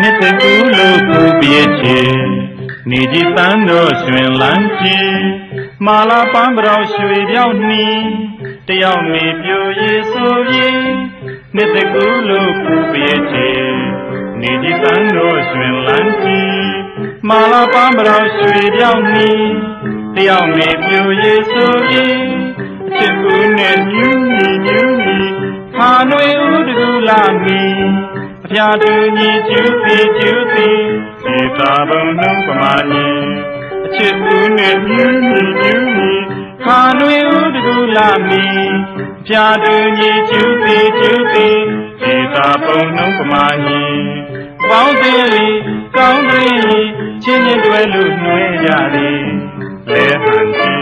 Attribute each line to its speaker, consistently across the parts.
Speaker 1: နှစ်တကူလို့ကူပြည့်ချေနေကြီးတန်းတော်ရွှင်လန်းကြည်မာလာပန်းပြောင်ရွှေပြောင်းနှီးတယောက်နေပြိုရည်ဆိုပြီးနှစ်တကူလို့ကူပြည့်ချေနေကြီးတန်းတော်ရွှင်လန်းကြည်မာလာပန်းပြောင်ရွှေပြောင်းနှီးတယောက်နေပြိုရည်ဆိုပြီးအချစ်ကူနဲ့ ဖျားတူညီကျူစီကျူစီစေတာဘုံနှုံးပမာညီအချစ်ဦးနဲ့မြူးမြူးမြူးမြူးခါနွေဦးတကူလာမီအဖျားတူညီကျူစီကျူစီစေတာဘုံနှုံးပမာညီပေါင်းသေးလီကောင်းသေးလီချင်းချင်းတွဲလို့နှွေးကြသည်လဲဟန်စီ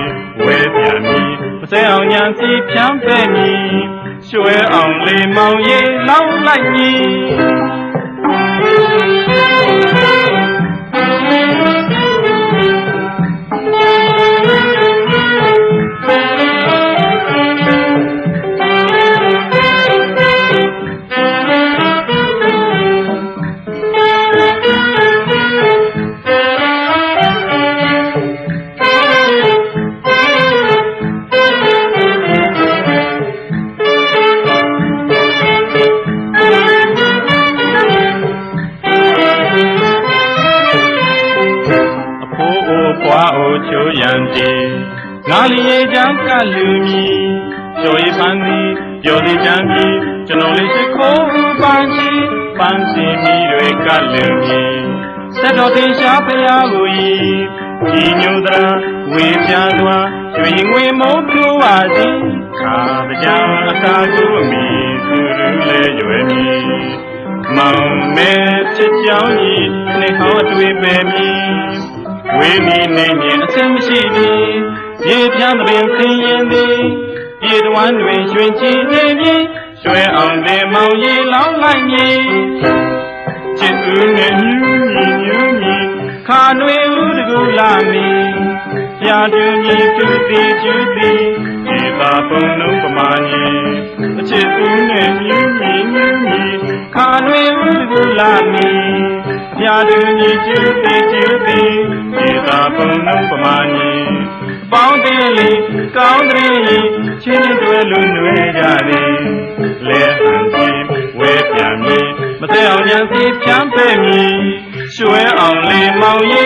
Speaker 1: ဝဲပြန်မီမစဲအောင်ညာစီဖြန်းဖဲ့မီ ရွှဲအောင်လေးမောင်ရီလောင်းလိုက်မ ချိုးရန်တီငါလျေချမ်းကလူမီကျော်ရီပန်းစီကျော်စီချမ်းပြီကျွန်တော်လေးရှိခိုးပန်းစီပန်းစီမီတွေကလူမီဆက်တော်တင်ရှားဖရာကိုဤဒီညုံတရာဝေပြားစွာရွှေငွေမုံပြိုးပါစီခါပကြံအကာကိုမီသူရူလေရွယ်မီမောင်မဲချစ်ကြောင်းကြီးနှိဟောတွေ့ပဲမည်ဝေးမီနေမြင် အစင်မရှိသည်ရေပြန်းပင်ခင်းရင်သည်ပြေတဝမ်းတွင်ရွှင်ချီနေပြီရွှဲအောင်တဲ့မောင်ရီလောင်းလိုက်မည်ချစ်သူနဲ့မြူးမြည်မြူးမြည်ခါနွေဦးတကူလာမည်ပြာတူညီကျူသည်ကျူသည်ဒီပါပုံလုံးပမာညီအချစ်သူနဲ့မြူးမြည်မြူးမြည်ခါနွေဦးတကူလာမည်ပြာတူညီကျူသည်ကျူသည်ဒီပါ ပုံလုံးပမာညီပေါင်းတယ်လေကောင်းတယ်လေချင်းတွဲလို့နှွေးကြသည်လဲဟန်စီဝဲပြန်မည်မသိအောင်ညာစီဖြန်းပဲ့မည်ရွှဲအောင်လေးမောင်ရီ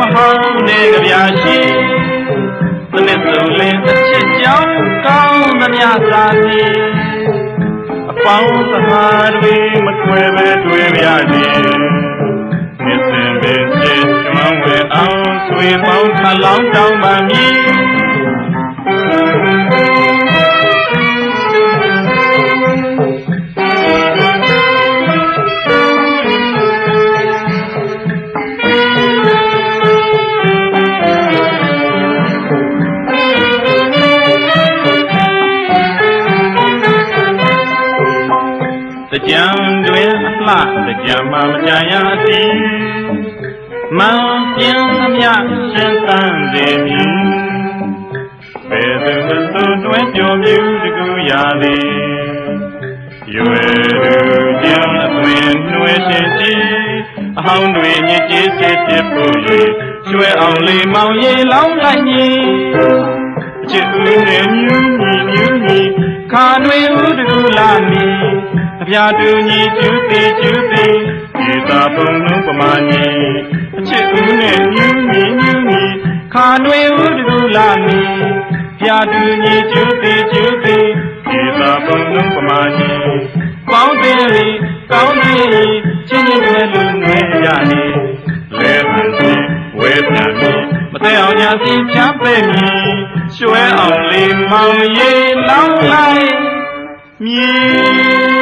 Speaker 1: မဟောင်းတဲ့ကြပြာရှိတနစ်စုံလင်အချစ်ကြောင်းကောင်းသမျှသာစီအပေါင်းသမားတွေမခွဲပဲတွေ့ရသည်မြစ်စင်ပင်ချစ်ကျွမ်းဝဲအောင်ဆွေပေါင်းခလောင်းတောင်းပါမည် ကြံတွင်အလှတကြံမှမကြံရသည်မံပြင်းသမျှရှင်သန်စေမည်ဘယ်သူမဆိုတွင်ပြောမြူတကူရသည်ရွယ်လူချင်းအသွင်နှွေးရှင်ကြည်အဟောင်းတွေညစ်ကြေးစစ်ဖြစ်ဖို့လေရွှဲအောင်လေးမောင်ရီလောင်းလိုက်မည်အချစ်ဦးနဲ့မြူးမြည်မြူးမြည်ခါနွေဦးတကူလာမည်အ ပြာတူညီကျူသေးကျူသေးဒီသာပုံလုံးပမာညီအချစ်ဦးနဲ့မြူးမြည်မြူးမြည်ခါနွေဦးတကူလာမည်ပြာတူညီကျူသေးကျူသေးဒီသာပုံလုံးပမာညီပေါင်းတယ်လေကောင်းတယ်ချင်းချင်းတွေလူငယ်ရနေလဲဟန်စီဝဲပြန်ပြီးမသက်အောင်ညာစီချမ်းပဲ့မည်ရွှဲအောင်လေးမောင်ရီလောင်းလိုက်မြည်